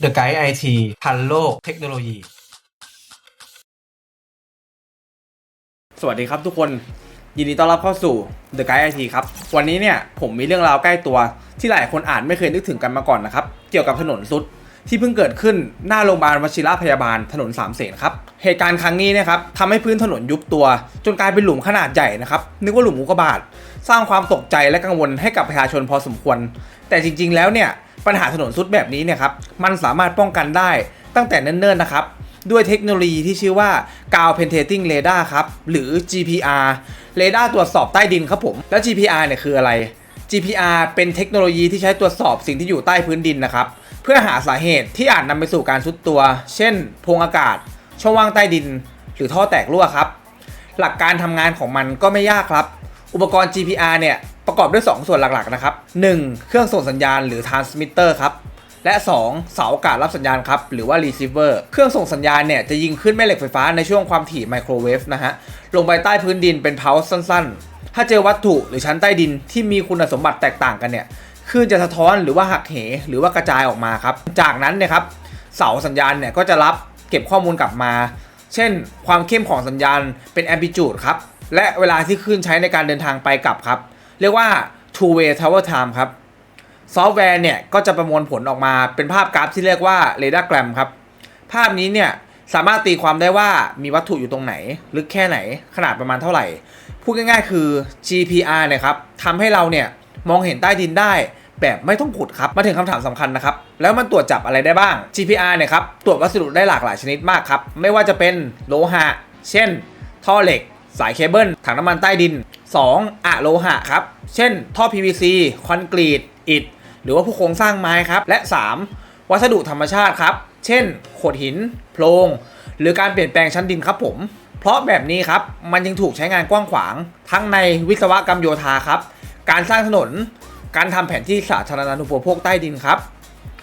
The Guide IT ทันโลกเทคโนโลยี สวัสดีครับทุกคน ยินดีต้อนรับเข้าสู่ The Guide IT ครับ วันนี้เนี่ยผมมีเรื่องราวใกล้ตัว ที่หลายคนอ่านไม่เคยนึกถึงกันมาก่อนนะครับ เกี่ยวกับถนนสุดที่เพิ่งเกิดขึ้นหน้าโรงพยาบาลวชิระพยาบาลถนนสามเสนครับเหตุการณ์ครั้งนี้นะครับทำให้พื้นถนนยุบตัว จนกลายเป็นหลุมขนาดใหญ่นะครับนึกว่าหลุมอุกกาบาตสร้างความตกใจและกังวลให้กับประชาชนพอสมควร แต่จริง ๆ แล้วเนี่ย ปัญหาถนนสุดแบบนี้เนี่ยครับมันสามารถป้องกันได้ตั้งแต่เนิ่นๆนะครับด้วยเทคโนโลยีที่ชื่อว่า Ground Penetrating Radar ครับ หรือ GPR เรดาร์ตรวจสอบใต้ดินครับผม แล้ว GPR เนี่ยคืออะไร GPR เป็นเทคโนโลยีที่ใช้ตรวจสอบสิ่งที่อยู่ใต้พื้นดินนะครับ เพื่อหาสาเหตุที่อาจนำไปสู่การซุดตัว เช่นโพรงอากาศ ช่องว่างใต้ดิน หรือท่อแตกรั่วครับ หลักการทำงานของมันก็ไม่ยากครับ อุปกรณ์ GPR เนี่ย ประกอบด้วย 2 ส่วนหลักๆนะครับ 1. เครื่องส่งสัญญาณหรือ transmitter ครับและ 2. เสาอากาศรับสัญญาณครับ หรือว่า receiver เครื่องส่งสัญญาณเนี่ยจะยิงขึ้นแม่เหล็กไฟฟ้าในช่วงความถี่ไมโครเวฟนะฮะ ลงไปใต้พื้นดินเป็นเพาส์สั้นๆ ถ้าเจอวัตถุหรือชั้นใต้ดินที่มีคุณสมบัติแตกต่างกันเนี่ยคลื่นจะสะท้อนหรือว่าหักเห หรือว่ากระจายออกมาครับ จากนั้นเนี่ยครับเสาสัญญาณเนี่ยก็จะรับเก็บข้อมูลกลับมา เช่น ความเข้มของสัญญาณเป็น amplitude ครับ และเวลาที่คลื่นใช้ในการเดินทางไปกลับครับ เรียกว่า two way tower time ครับ ซอฟต์แวร์เนี่ย ก็จะประมวลผลออกมาเป็นภาพกราฟที่เรียกว่าเรดาร์แกรมครับ ภาพนี้เนี่ย สามารถตีความได้ว่ามีวัตถุอยู่ตรงไหน ลึกแค่ไหน ขนาดประมาณเท่าไหร่ พูดง่ายๆ คือ GPR เนี่ยครับทำให้เราเนี่ย มองเห็นใต้ดินได้แบบไม่ต้องขุดครับ มาถึงคำถามสำคัญนะครับ แล้วมันตรวจจับอะไรได้บ้าง GPR เนี่ยครับ ตรวจวัสดุได้หลากหลายชนิดมากครับ ไม่ว่าจะเป็นโลหะ เช่น ท่อเหล็ก สายเคเบิลถังน้ำมันใต้ดิน 2. อะโลหะครับ เช่น ท่อ PVC คอนกรีตอิฐ หรือว่าผู้โครงสร้างไม้ครับ และ 3. วัสดุธรรมชาติครับ เช่นโขดหิน โพรง หรือการเปลี่ยนแปลงชั้นดินครับผม เพราะแบบนี้ครับ มันยังถูกใช้งานกว้างขวาง ทั้งในวิศวกรรมโยธาครับ การสร้างถนน การทำแผนที่สาธารณูปโภคใต้ดินครับ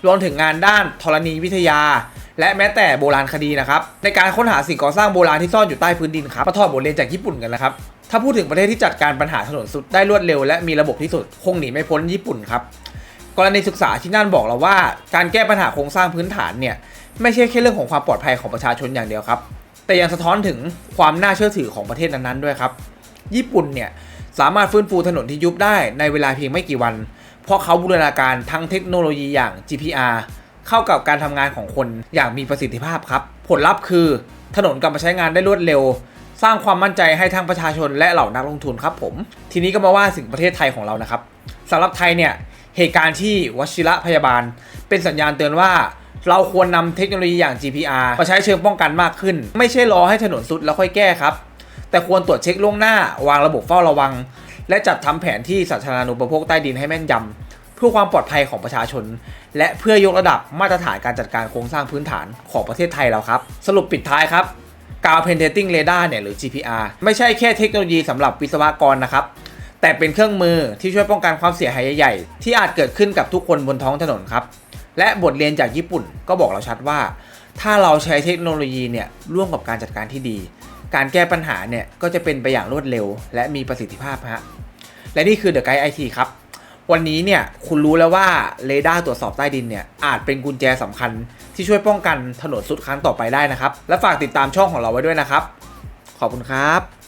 รวมถึงงานด้านธรณีวิทยา และแม้แต่โบราณคดีนะครับในการค้นหาสิ่งก่อสร้างโบราณที่ซ่อนอยู่ใต้พื้นดินครับมาถอดบทเรียนจากญี่ปุ่นกันนะครับถ้าพูดถึงประเทศที่จัดการปัญหาถนนสุดได้รวดเร็วและมีระบบที่สุดคงหนีไม่พ้นญี่ปุ่นครับกรณีศึกษาที่นั่นบอกเราว่า การแก้ปัญหาโครงสร้างพื้นฐานเนี่ยไม่ใช่แค่เรื่องของความปลอดภัยของประชาชนอย่างเดียวครับแต่ยังสะท้อนถึงความน่าเชื่อถือของประเทศนั้นๆด้วยครับ ญี่ปุ่นเนี่ยสามารถฟื้นฟูถนนที่ยุบได้ในเวลาเพียงไม่กี่วัน เพราะเขาบูรณาการทั้งเทคโนโลยีอย่าง GPR เข้ากับการทำงานของคนอย่างมีประสิทธิภาพครับ ผลลัพธ์คือ ถนนกลับมาใช้งานได้รวดเร็ว สร้างความมั่นใจให้ทั้งประชาชนและเหล่านักลงทุนครับผม ทีนี้ก็มาว่าถึงประเทศไทยของเรานะครับสำหรับไทยเนี่ยเหตุการณ์ที่วชิระพยาบาล เป็นสัญญาณเตือนว่าเราควรนำเทคโนโลยีอย่าง GPR มาใช้เชิงป้องกันมากขึ้น ไม่ใช่รอให้ถนนสุดแล้วค่อยแก้ครับ แต่ควรตรวจเช็คล่วงหน้าวางระบบเฝ้าระวัง และจัดทำแผนที่สาธารณูปโภคใต้ดินให้แม่นยำเพื่อความปลอดภัยของประชาชน และเพื่อยกระดับมาตรฐานการจัดการโครงสร้างพื้นฐานของประเทศไทยเราครับ สรุปปิดท้ายครับ Ground Penetrating Radar เนี่ยหรือ GPR ไม่ใช่แค่เทคโนโลยีสำหรับวิศวกรนะครับ แต่เป็นเครื่องมือที่ช่วยป้องกันความเสียหายใหญ่ๆ ที่อาจเกิดขึ้นกับทุกคนบนท้องถนนครับ และบทเรียนจากญี่ปุ่นก็บอกเราชัดว่า ถ้าเราใช้เทคโนโลยีเนี่ยร่วมกับการจัดการที่ดี การแก้ปัญหาเนี่ยก็จะเป็นไปอย่างรวดเร็ว และมีประสิทธิภาพฮะและนี่คือ The Guide IT ครับ วันนี้เนี่ยคุณรู้แล้วว่าเรดาร์ตรวจสอบใต้ดินเนี่ยอาจเป็นกุญแจสำคัญที่ช่วยป้องกันถนนสุดครั้งต่อไปได้นะครับ และฝากติดตามช่องของเราไว้ด้วยนะครับ ขอบคุณครับ